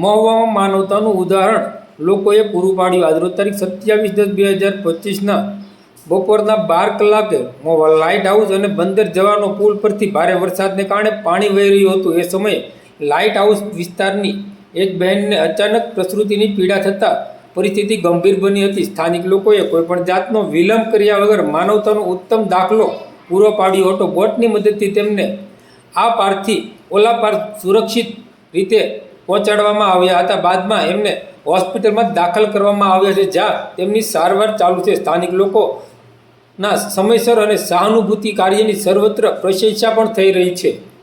મહુવામાં માનવતાનું ઉદાહરણ. લોકોએ પૂરું પાડ્યું. આજરોજ તારીખ સત્યાવીસ દસ બે હજાર પચીસના બપોરના બાર કલાકે મહુવા લાઇટ હાઉસ અને બંદર જવાનો પુલ પરથી ભારે વરસાદને કારણે પાણી વહી રહ્યું હતું. એ સમયે લાઇટ હાઉસ વિસ્તારની એક બહેનને અચાનક પ્રસૃતિની પીડા થતાં પરિસ્થિતિ ગંભીર બની હતી. સ્થાનિક લોકોએ કોઈપણ જાતનો વિલંબ કર્યા વગર માનવતાનો ઉત્તમ દાખલો પૂરો પાડ્યો હતો. બોટની મદદથી તેમને આ પારથી ઓલા પાર સુરક્ષિત રીતે પહોંચાડવામાં આવ્યા હતા. બાદમાં એમને હોસ્પિટલમાં દાખલ કરવામાં આવ્યા છે. જ્યાં તેમની સારવાર ચાલુ છે. સ્થાનિક લોકોના સમયસર અને સહાનુભૂતિ કાર્યની સર્વત્ર પ્રશંસા પણ થઈ રહી છે.